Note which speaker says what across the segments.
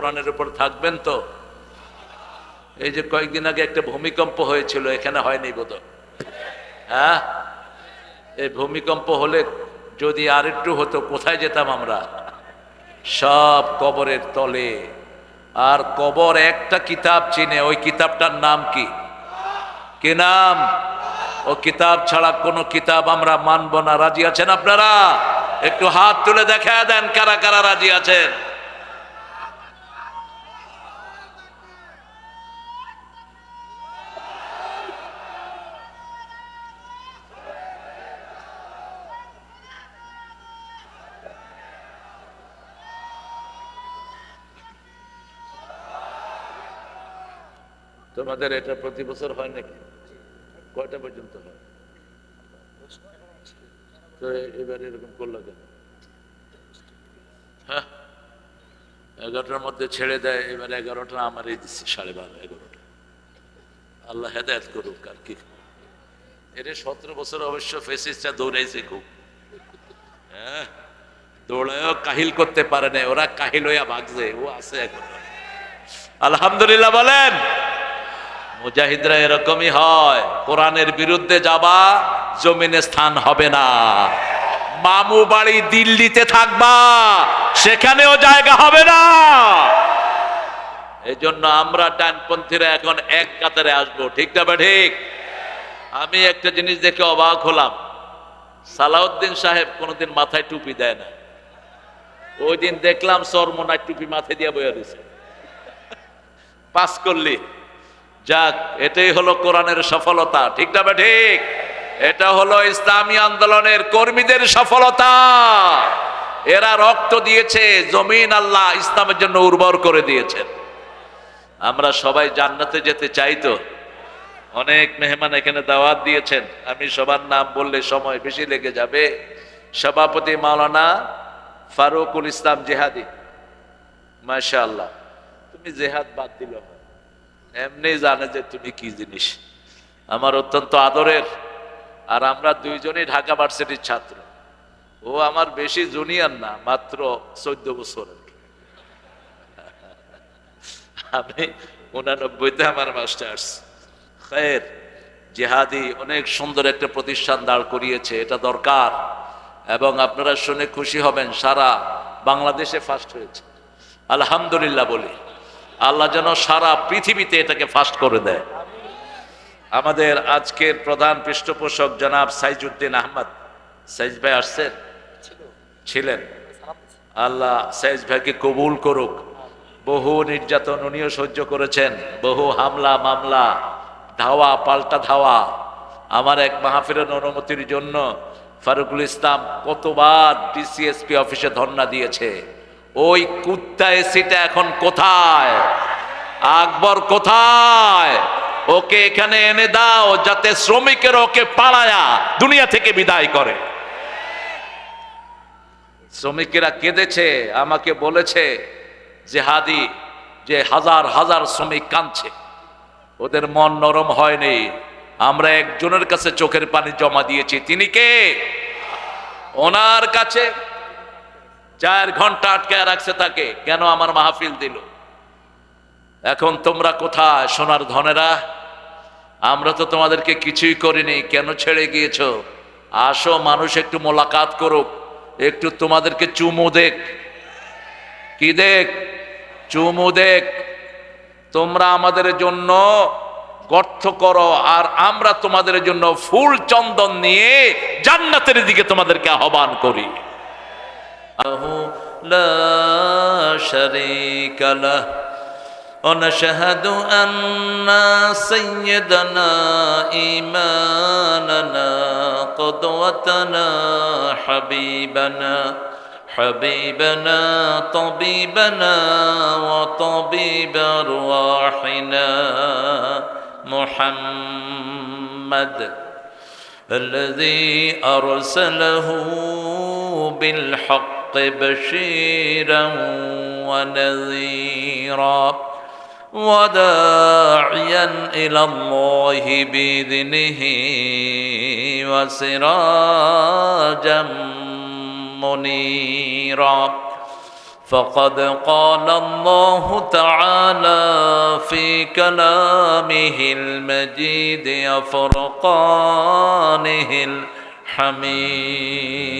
Speaker 1: কোরআনের উপর থাকবেন তো? এই যে কয়েকদিন আগে একটা ভূমিকম্প হয়েছিল, এখানে হয়নি বোধ হ্যাঁ। এই ভূমিকম্প হলে যদি আর একটু হতো, কোথায় যেতাম আমরা? সব কবরের তলে। আর কবর একটা কিতাব চিনে, ওই কিতাবটার নাম কি? কি নাম? ও কিতাব ছাড়া কোনো কিতাব আমরা মানব না। রাজি আছেন আপনারা? একটু হাত তুলে দেখা দেন কারা কারা রাজি আছেন। তোমাদের এটা প্রতি বছর হয় নাকি? কয়টা পর্যন্ত হয়? তো এবার এরকম করল কেন? হ্যাঁ? এগারোটার মধ্যে ছেড়ে দেয়, এবার এগারোটা আমারই দিচ্ছে, সাড়ে বারো এগারোটা। আল্লাহ হেদায়ত করুক আর কি। এটা সতেরো বছর অবশ্য ফেসিসটা দৌড়াইছে খুব। হ্যাঁ? দৌড়ায়ও কাহিল করতে পারে না ওরা কাহিল হইয়া ভাগছে, ও আছে এখন। আলহামদুলিল্লাহ বলেন। মুজাহিদরা এরকমই হয়। কোরআনের বিরুদ্ধে যাবা, জমিনে স্থান হবে না। মামু বাড়ি দিল্লিতে থাকবা, সেখানেও জায়গা হবে না। এই জন্য আমরা ডানপন্থীরা এখন এক কাতারে আসব। ঠিক না ঠিক? আমি একটা জিনিস দেখে অবাক হলাম। সালাউদ্দিন সাহেব কোনোদিন মাথায় টুপি দেয় না। ওই দিন দেখলাম সরমনায় টুপি মাথায় দিয়ে বয়ে দিছে। পাস করলি। যাক, এটাই হলো কোরআনের সফলতা। ঠিক না ঠিক? এটা হলো ইসলামী আন্দোলনের কর্মীদের সফলতা। এরা রক্ত দিয়েছে, জমিন আল্লাহ ইসলামের জন্য উর্বর করে দিয়েছেন। আমরা সবাই জান্নাতে যেতে চাই তো। অনেক মেহমান এখানে দাওয়াত দিয়েছেন। আমি সবার নাম বললে সময় বেশি লেগে যাবে। সভাপতি মাওলানা ফারুকুল ইসলাম জেহাদি। মাশা আল্লাহ তুমি জেহাদ বাদ দিল না। এমনি জানে যে তুমি কি জিনিস। আমার অত্যন্ত আদরের, আর আমরা দুইজনই ঢাকা ভার্সিটির ছাত্র। ও আমার বেশি জুনিয়র না, মাত্র চোদ্দ বছরের। আমি উনানব্বইতে আমার মাস্টার্স। খের, জেহাদি অনেক সুন্দর একটা প্রতিষ্ঠান দাঁড় করিয়েছে, এটা দরকার। এবং আপনারা শুনে খুশি হবেন, সারা বাংলাদেশে ফার্স্ট হয়েছে। আলহামদুলিল্লাহ বলি। আল্লাহ যেন সারা পৃথিবীতে এটাকে ফাস্ট করে দেয়। আমাদের আজকের প্রধান পৃষ্ঠপোষক জনাব সাইজুদ্দিন আহমদ, সাইজ ভাই আসছেন? ছিলেন। আল্লাহ সাইজ ভাইকে কবুল করুক। বহু নির্যাতন উনিও সহ্য করেছেন। বহু হামলা, মামলা, ধাওয়া, পাল্টা ধাওয়া। আমার এক মাহফিরের অনুমতির জন্য ফারুকুল ইসলাম কতবার ডিসিএসপি অফিসে ধর্ণা দিয়েছে। ওই কুত্তা এসিটা এখন কোথায়? আকবর কোথায়? ওকে এখানে এনে দাও যাতে শ্রমিকের ওকে পাড়ায়া দুনিয়া থেকে বিদায় করে। শ্রমিকেরা কেঁদেছে, আমাকে বলেছে, জেহাদি, যে হাজার হাজার শ্রমিক কাঁদছে, ওদের মন নরম হয়নি। আমরা একজনের কাছে চোখের পানি জমা দিয়েছি। তিনি কে? ওনার কাছে চার ঘণ্টা আটকায় রাখছে তাকে। কেন আমার মাহফিল দিল? এখন তোমরা কোথায় সোনার ধনেরা? আমরা তো তোমাদেরকে কিছুই করিনি। কেন ছেড়ে গিয়েছো? আসো, মানুষ, একটু মোলাকাত করুক। একটু তোমাদেরকে চুমু দেখ কি দেখ? চুমু দেখ। তোমরা আমাদের জন্য গর্থ করো, আর আমরা তোমাদের জন্য ফুল চন্দন নিয়ে জান্নাতের দিকে তোমাদেরকে আহ্বান করি। لا شريك له. ونشهد أن سيدنا إيماننا قدوتنا حبيبنا حبيبنا طبيبنا وطبيب أرواحنا محمد الذي أرسله بالحق بشيرا ونذيرا وداعيا إلى الله بإذنه وسراجا منيرا. فقد قال الله تعالى في كلامه المجيد وفرقانه الحميد.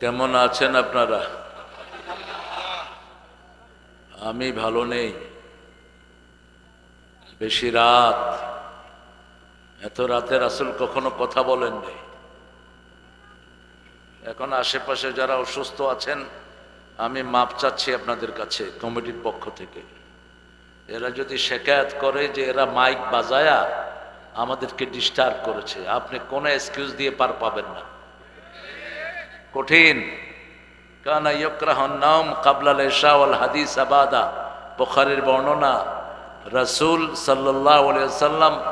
Speaker 1: কেমন আছেন আপনারা? আমি ভালো নেই। বেশি রাত। এত রাতে রাসুল কখনো কথা বলেননি। এখন আশেপাশে যারা অসুস্থ আছেন, আমি মাপ চাচ্ছি আপনাদের কাছে, কমিটির পক্ষ থেকে। এরা যদি শেখায়ত করে যে এরা মাইক বাজায়া আমাদেরকে ডিস্টার্ব করেছে, আপনি কোনো এক্সকিউজ দিয়ে পার পাবেন না। কঠিন। কানা নাম কাবলাল এশা হাদিস আবাদা। বুখারীর বর্ণনা, রাসূল আলাইহি সাল্লাম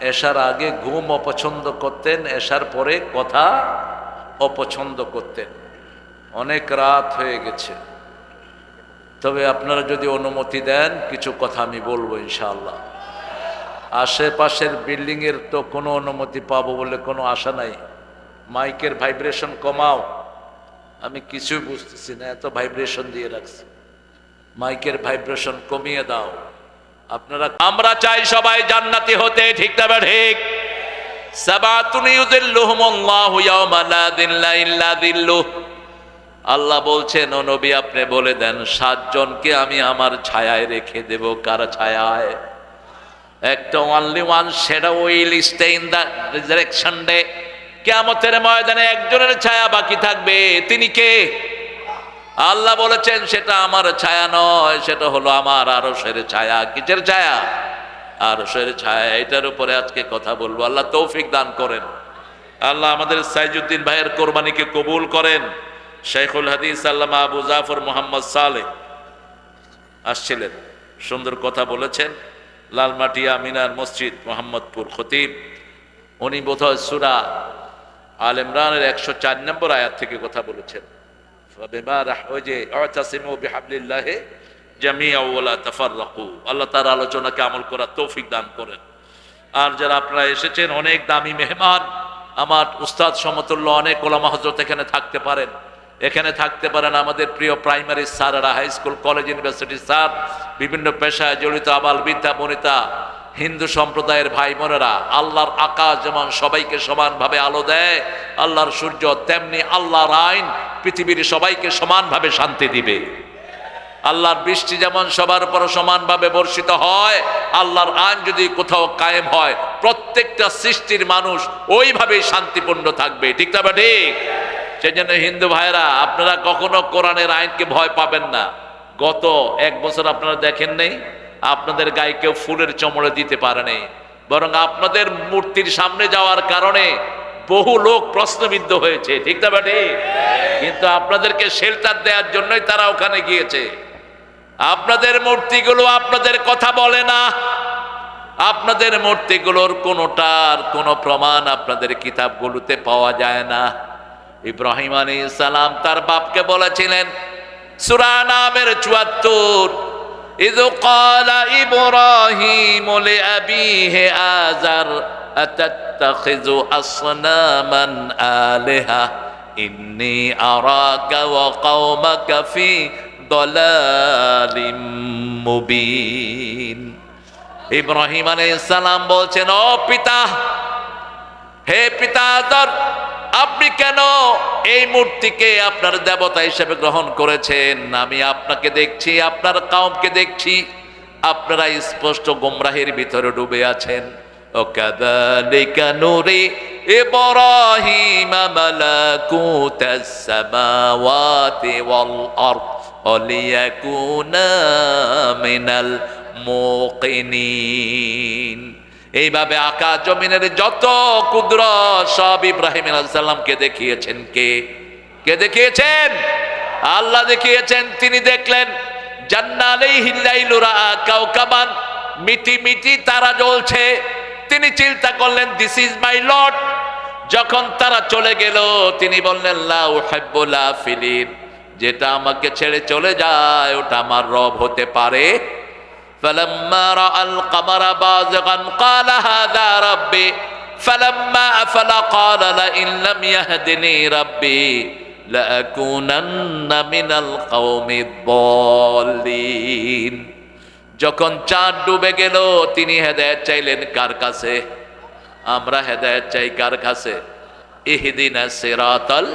Speaker 1: এশার আগে ঘুম অপছন্দ করতেন, এশার পরে কথা অপছন্দ করতেন। অনেক রাত হয়ে গেছে। তবে আপনারা যদি অনুমতি দেন, কিছু কথা আমি বলব ইনশাআল্লাহ। আশেপাশের বিল্ডিংয়ের তো কোনো অনুমতি পাবো বলে কোনো আশা নাই। মাইকের ভাইব্রেশন কমাও। আমি কিছুই বুঝতেছি না, এত ভাইব্রেশন দিয়ে রাখছি। মাইকের ভাইব্রেশন কমিয়ে দাও। আপনারা আমরা চাই সবাই জান্নাতি হতে, ঠিক তবে ঠিক। আল্লাহ বলছেন, ও আপনি বলে দেন, সাতজনকে আমি আমার ছায়ায় রেখে দেব। কার ছায়ায়? একটা অনলি ওয়ান সেটা will stay in the resurrection day কেয়ামতের ময়দানে একজনের ছায়া বাকি থাকবে। তিনি কে? আল্লাহ বলেছেন, সেটা আমার ছায়া নয়, সেটা হলো আমার আরশের ছায়া। কিসের ছায়া? আরশের ছায়া। এটার উপরে আজকে কথা বলব। আল্লাহ তৌফিক দান করেন। আল্লাহ আমাদের সাইজুদ্দিন ভাইয়ের কোরবানিকে কবুল করেন। শেখুল হাদিস আল্লামা আবু জাফর মোহাম্মদ সালে আসছিলেন। সুন্দর কথা বলেছেন। লালমাটিয়া মিনার মসজিদ মোহাম্মদপুর খতিব। উনি বোধহয় সুরা আল ইমরানের একশো চার নম্বর আয়াত থেকে কথা বলেছেন। আল্লাহ তার আলোচনাকে আমল করার তৌফিক দান করেন। আর যারা আপনারা এসেছেন, অনেক দামি মেহমান। আমার উস্তাদ সমতুল্য অনেক এখানে থাকতে পারেন। এখানে থাকতে পারেন আমাদের প্রিয় প্রাইমারি স্যারেরা high school, college university sir, বিভিন্ন পেশায় জড়িত আবাল বিদ্যা বনিতা হিন্দু সম্প্রদায়ের ভাই বোনেরা আল্লাহর আকাশ যেমন সবাইকে সমানভাবে আলো দেয়, আল্লাহর সূর্য তেমনি আল্লাহর আইন পৃথিবীর সবাইকে সমানভাবে শান্তি দিবে। আল্লাহর বৃষ্টি যেমন সবার উপর সমানভাবে বর্ষিত হয়, আল্লাহর আইন যদি কোথাও কায়েম হয়, প্রত্যেকটা সৃষ্টির মানুষ ওইভাবেই শান্তিপূর্ণ থাকবে। ঠিক তবে ঠিক? সেই জন্য হিন্দু ভাইরা আপনারা কখনো কোরআনের আইনকে ভয় পাবেন না। গত এক বছর আপনারা দেখেন নেই? আপনাদের গায়ে কেউ ফুলের চমড়ে দিতে পারেনি বরং আপনাদের মূর্তির সামনে যাওয়ার কারণে বহু লোক প্রশ্নবিদ্ধ হয়েছে। ঠিক না ঠিক কিন্তু আপনাদেরকে শেল্টার দেওয়ার জন্যই তারা ওখানে গিয়েছে। আপনাদের মূর্তিগুলো আপনাদের কথা বলে না। আপনাদের মূর্তিগুলোর কোনোটার কোনো প্রমাণ আপনাদের কিতাবগুলোতে পাওয়া যায় না। ইব্রাহিম আলী সালাম তার বাপকে বলেছিলেন, সুরা নামের চুয়াত্তর إذ قال إبراهيم لأبيه آزر أتتخذ أصناما آلهة إني أراك وقومك في ضلال মুবিন ইব্রাহিম আলাইহিস সালাম বলছেন ও পিতা হে পিতা আদর আপনি কেন এই মূর্তিকে আপনার দেবতা হিসেবে গ্রহণ করেছেন? আমি আপনাকে দেখছি, আপনার কাউমকে দেখছি। আপনারা স্পষ্ট গোমরাহের ভিতরে ডুবে আছেন। ও এইভাবে আকাশ জমিনের যত ক্ষুদ্র সব ইব্রাহিম সাল্লামকে দেখিয়েছেন কে? কে দেখিয়েছেন? আল্লাহ দেখিয়েছেন, তিনি দেখলেন জান্নালেই হিল্লাইলুরা কাউকাবান মিটি মিটি তারা জ্বলছে। তিনি চিন্তা করলেন দিস ইজ মাই লর্ড যখন তারা চলে গেল, তিনি বললেন, লা উহিব্বুল আফিলিন যেটা আমাকে ছেড়ে চলে যায়, ওটা আমার রব হতে পারে। فلما راى القمر بازغا قال هذا ربي فلما افل قال لئن لم يهدني ربي لاكونن من القوم الضالين যখন চাঁদ ডুবে গেল তিনি হেদায়েত চাইলেন কার কাছে আমরা হেদায়েত চাই কার কাছে ইহদিনা সিরাতাল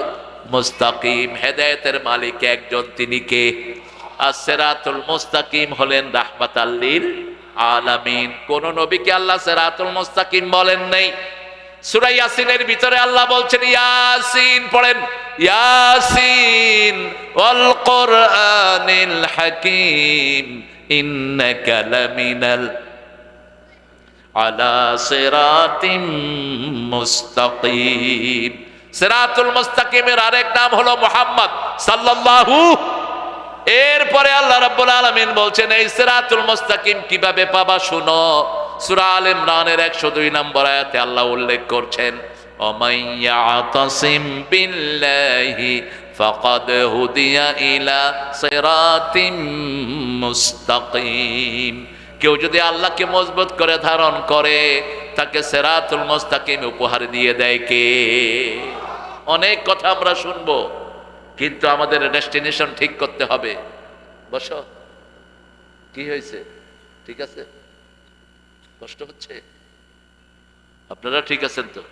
Speaker 1: মুস্তাকিম হেদায়েতের মালিক একজন তিনি কে আসেরাতুল মুস্তাকিম হলেন রাহমাতাল্লিল আলামিন। কোন নবীকে আল্লাহ সেরাতুল মুস্তাকিম বলেন নেই। সূরা ইয়াসিনের ভিতরে আল্লাহ বলছেন, ইয়াসিন পড়েন, ইয়াসিন হাকিম আলা মুস্তাকিম। সিরাতুল আরেক নাম হলো মুহাম্মদ সাল্লাল্লাহু এরপরে আল্লাহ রাব্বুল আলামিন বলছেন, এই সিরাতুল মুস্তাকিম কীভাবে পাবা শুনো? সূরা আল ইমরানের 102 নম্বর আয়াতে আল্লাহ উল্লেখ করছেন ইলা মুস্তাকিম। কেউ যদি আল্লাহকে মজবুত করে ধারণ করে, তাকে সেরাতুল মুস্তাকিম উপহার দিয়ে দেয় কে? অনেক কথা আমরা শুনব। কিন্তু আমাদের ডেস্টিনেশন ঠিক করতে হবে। বস। কি হয়েছে? ঠিক আছে? কষ্ট হচ্ছে? আপনারা ঠিক আছেন তো?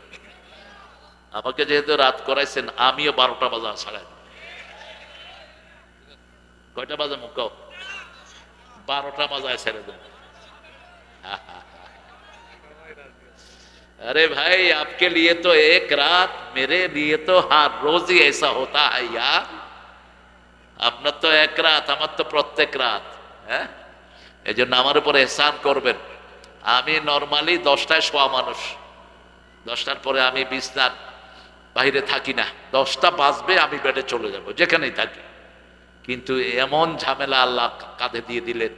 Speaker 1: আমাকে যেহেতু রাত করাইছেন, আমিও বারোটা বাজা ছাড়াই কয়টা বাজে মুখ বারোটা বাজায় ছেড়ে দেন अरे भाई आपके लिए तो एक रात मेरे लिए तो हर रोज ही ऐसा होता है यार আপনার তো এক রাত আমার তো প্রত্যেক রাত হ্যাঁ এই জন্য আমার উপর এহসান করবেন আমি নর্মালি দশটায় শোয়া মানুষ দশটার পরে আমি বিছনার বাইরে থাকি না দশটা বাজবে আমি বেডে চলে যাব যেখানেই থাকি কিন্তু এমন ঝামেলা আল্লাহ কাঁধে দিয়ে দিলেন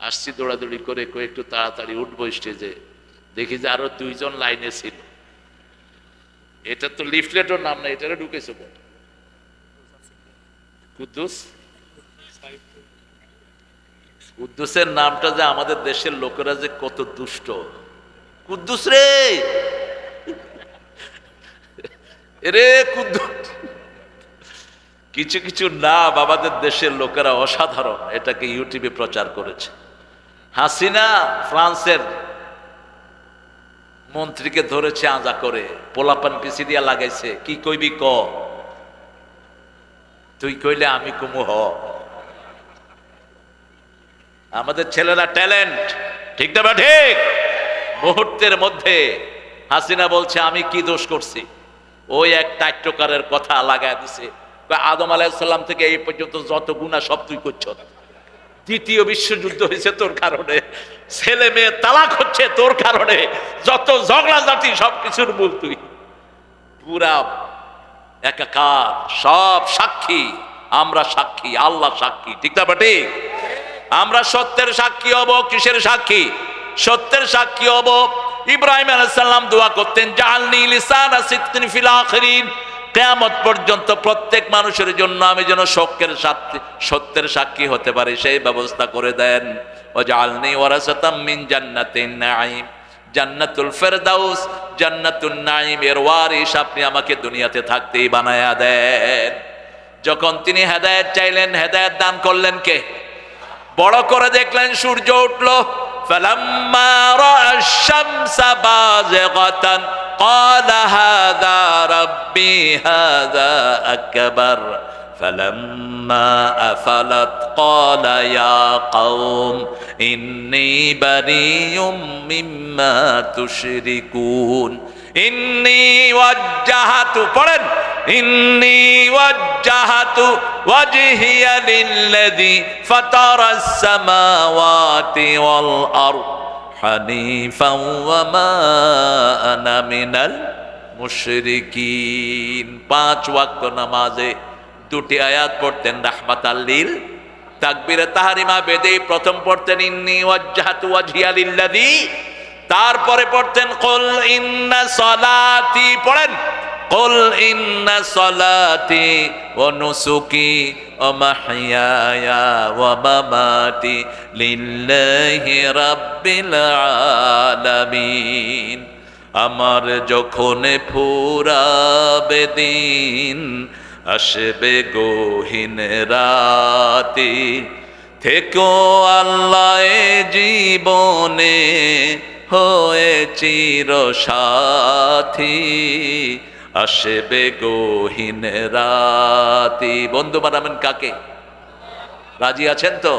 Speaker 1: আসছি দৌড়াদৌড়ি করে কয়ে একটু তাড়াতাড়ি উঠবো স্টেজে দেখি যে আরও দুইজন লাইনে ছিল। এটা তো লিফলেটও নাম না, এটারে ঢুকেছে বল। কুদ্দুস? কুদ্দুসের নামটা যে আমাদের দেশের লোকেরা যে কত দুষ্ট। কুদ্দুস রে! রে কুদ্দুস! কিছু কিছু নাম আমাদের দেশের লোকেরা অসাধারণ, এটাকে ইউটিউবে প্রচার করেছে। হাসিনা, ফ্রান্সের মন্ত্রীকে ধরেছে আজা করে, পোলাপান পিসি দিয়া লাগাইছে, কি কইবি ক? তুই কইলে আমি কুমু হ। আমাদের ছেলেরা ট্যালেন্ট, ঠিক না বা ঠিক? মুহূর্তের মধ্যে হাসিনা বলছে, আমি কি দোষ করছি? ওই এক টাইটকারের কথা লাগায় দিছে। আদম আলাইসাল্লাম থেকে এই পর্যন্ত যত গুণা সব তুই করছ। দ্বিতীয় বিশ্বযুদ্ধ হয়েছে তোর কারণে। ছেলে মেয়ে তালাক হচ্ছে তোর কারণে। যত ঝগড়া জাতি, সব কিছুর মূল তুই। পুরা একাকার, সব সাক্ষী। আমরা সাক্ষী, আল্লাহ সাক্ষী। ঠিক না বা ঠিক আমরা সত্যের সাক্ষী হব, কিসের সাক্ষী? সত্যের সাক্ষী হব। ইব্রাহিম আলাইসাল্লাম দোয়া করতেন জালনি লিসানা সিদ্দিন ফিল আখিরিন। কেয়ামত পর্যন্ত প্রত্যেক মানুষের জন্য আমি যেন সত্যের সাক্ষী সত্যের সাক্ষী হতে পারি, সেই ব্যবস্থা করে দেন। ও জালনি ওয়ারাসাতাম মিন জান্নাতিন জান্নাতুল ফেরদাউস জান্নাতুল নাইম এর ওয়ারিস আপনি আমাকে দুনিয়াতে থাকতেই বানায়া দেন। যখন তিনি হেদায়েত চাইলেন, হেদায়েত দান করলেন কে? বড় করে দেখলেন, সূর্য উঠল। ফেলাম্মা রাআশ শামসা বাযিগাতান। قال هذا ربي هذا أكبر فلما أفلت قال يا قوم إني بريء مما تشركون إني وجهت পড়েন إني وجهت وجهي للذي فطر السماوات والأرض حنيفا وما أنا من المشركين পাঁচ ওয়াক্ত নামাজে দুটি আয়াত পড়তেন রাহমাত আল্লিল তাকবিরে তাহারিমা বেদে প্রথম পড়তেন ইন্নি ওয়াজ্জাহাতু ওয়াজহিয়া লিল্লাযী তারপরে পড়তেন কল ইন্না সলাতি পড়েন ও নুসুকি ও মাহইয়ায়া ওয়া মামাতি লিল্লাহি রাব্বিল আলামিন আমার যখন ফুরাবে দিন আসবে গহীন রাতে, থেকো আল্লাহ জীবনে হয়ে চির সাথী আসবে গহীন রাতি। বন্ধু বানাবেন কাকে? রাজি আছেন তো?